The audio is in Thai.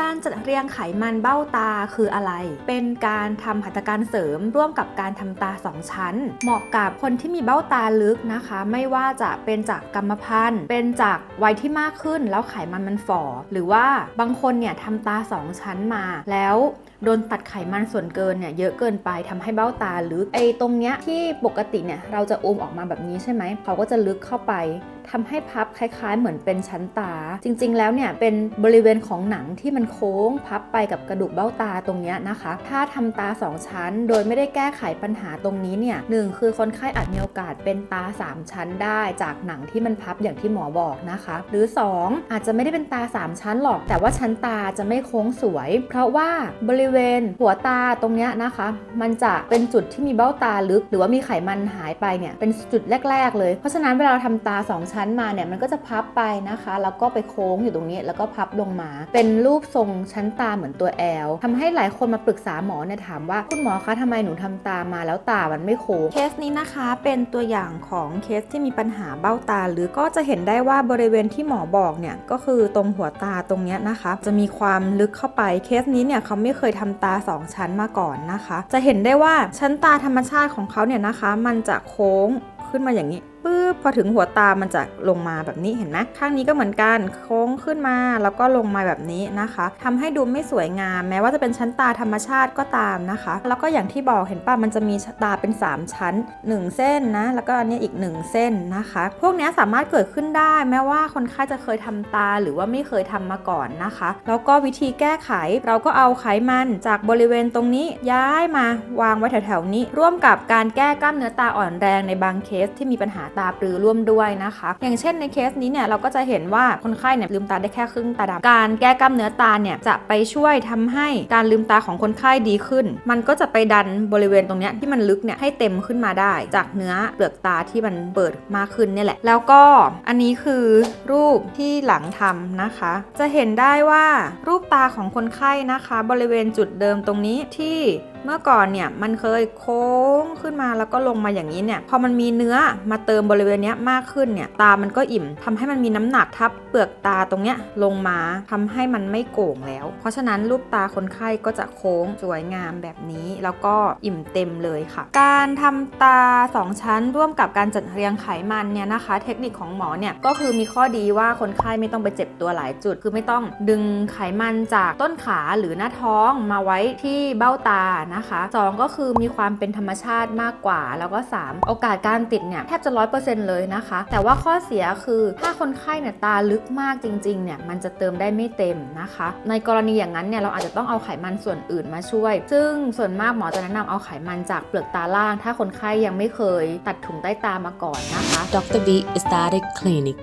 การจัดเรียงไขมันเบ้าตาคืออะไร เป็นการทำหัตถการเสริมร่วมกับการทำตา2ชั้น เหมาะกับคนที่มีเบ้าตาลึกนะคะ ไม่ว่าจะเป็นจากกรรมพันธุ์ เป็นจากวัยที่มากขึ้นแล้วไขมันมันฝ่อ หรือว่าบางคนเนี่ยทำตา2ชั้นมาแล้วโดนตัดไขมันส่วนเกินเนี่ยเยอะเกินไปทำให้เบ้าตาลึกไอ้ตรงเนี้ยที่ปกติเนี่ยเราจะอมออกมาแบบนี้ใช่ไหมเขาก็จะลึกเข้าไปทำให้พับคล้ายๆ เหมือนเป็นชั้นตา จริงๆ แล้วเนี่ยเป็นบริเวณของหนังที่มันโค้งพับไปกับกระดูกเบ้าตาตรงเนี้ยนะคะ ถ้าทำตา 2 ชั้น โดยไม่ได้แก้ไขปัญหาตรงนี้เนี่ยหนึ่งคือคนไข้อาจมีโอกาสเป็นตา 3 ชั้นได้จากหนังที่มันพับอย่างที่หมอบอกนะคะ หรือ 2 อาจจะไม่ได้เป็นตา 3 ชั้นหรอก แต่ว่าชั้นตาจะไม่โค้งสวย เพราะว่าบริเวณหัวตาตรงเนี้ยนะคะ มันจะเป็นจุดที่มีเบ้าตาลึก หรือว่ามีไขมันหายไปเนี่ยเป็นจุดแรก ๆ เลยเพราะฉะนั้นเวลาเราทำตา 2 ชั้นมาเนี่ยมันก็จะพับไปนะคะ แล้วก็ไปโค้งอยู่ตรงนี้ แล้วก็พับลงมา เป็นรูปทรงชั้นตาเหมือนตัวแอลทำให้หลายคนมาปรึกษาหมอเนี่ยถามว่าคุณหมอคะทำไมหนูทำตามาแล้วตามันไม่โค้งเคสนี้นะคะ เป็นตัวอย่างของเคสที่มีปัญหาเบ้าตา หรือก็จะเห็นได้ว่าบริเวณที่หมอบอกเนี่ยก็คือตรงหัวตาตรงนี้นะคะ จะมีความลึกเข้าไปเคสนี้เนี่ยเขาไม่เคยทำตา 2 ชั้นมาก่อนนะคะ จะเห็นได้ว่าชั้นตาธรรมชาติของเขาเนี่ยนะคะ มันจะโค้งขึ้นมาอย่างนี้ ปึ๊บพอถึงหัวตามันจะลงมาแบบนี้เห็นไหมข้างนี้ก็เหมือนกันโค้งขึ้นมาแล้วก็ลงมาแบบนี้นะคะทำให้ดูไม่สวยงาม แม้ว่าจะเป็นชั้นตาธรรมชาติก็ตามนะคะ แล้วก็อย่างที่บอกเห็นป่ะมันจะมีตาเป็น 3 ชั้น 1 เส้นนะแล้วก็อันนี้อีก 1 เส้นนะคะ พวกนี้สามารถเกิดขึ้นได้ แม้ว่าคนไข้จะเคยทำตาหรือว่าไม่เคยทำมาก่อนนะคะ แล้วก็วิธีแก้ไขเราก็เอาไขมันจากบริเวณตรงนี้ย้ายมาวางไว้แถวๆนี้ ร่วมกับการแก้กล้ามเนื้อตาอ่อนแรงในบางเคสที่มีปัญหาตาปรือร่วมด้วยนะคะ อย่างเช่นในเคสนี้เนี่ยเราก็จะเห็นว่าคนไข้เนี่ยลืมตาได้แค่ครึ่งตาดำการแก้กล้ามเนื้อตาเนี่ยจะไปช่วยทำให้การลืมตาของคนไข้ดีขึ้น มันก็จะไปดันบริเวณตรงเนี้ยที่มันลึกเนี่ยให้เต็มขึ้นมาได้ จากเนื้อเปลือกตาที่มันเปิดมากขึ้นเนี่ยแหละ แล้วก็อันนี้คือรูปที่หลังทำนะคะ จะเห็นได้ว่ารูปตาของคนไข้นะคะ บริเวณจุดเดิมตรงนี้ที่ เมื่อก่อนเนี่ยมันเคยโค้งขึ้นมาแล้วก็ลงมาอย่างนี้เนี่ยพอมันมีเนื้อมาเติมบริเวณนี้มากขึ้นเนี่ยตามันก็อิ่มทำให้มันมีน้ำหนักทับเปลือกตาตรงเนี้ยลงมาทำให้มันไม่โก่งแล้ว เพราะฉะนั้นรูปตาคนไข้ก็จะโค้งสวยงามแบบนี้ แล้วก็อิ่มเต็มเลยค่ะ การทำตา 2 ชั้นร่วมกับการจัดเรียงไขมันเนี่ยนะคะ เทคนิคของหมอเนี่ยก็คือมีข้อดีว่าคนไข้ไม่ต้องไปเจ็บตัวหลายจุด คือไม่ต้องดึงไขมันจากต้นขาหรือหน้าท้องมาไว้ที่เบ้าตานะคะ2ก็คือมีความเป็นธรรมชาติมากกว่า แล้วก็ 3 โอกาสการติดเนี่ยแทบจะร้อยเปอร์เซ็นต์เลยนะคะ แต่ว่าข้อเสียคือถ้าคนไข้เนี่ยตาลึกมากจริงๆเนี่ยมันจะเติมได้ไม่เต็มนะคะ ในกรณีอย่างนั้นเนี่ยเราอาจจะต้องเอาไขมันส่วนอื่นมาช่วย ซึ่งส่วนมากหมอจะแนะนำเอาไขมันจากเปลือกตาล่าง ถ้าคนไข้ยังไม่เคยตัดถุงใต้ตามาก่อนนะคะ Dr. V Aesthetic Clinic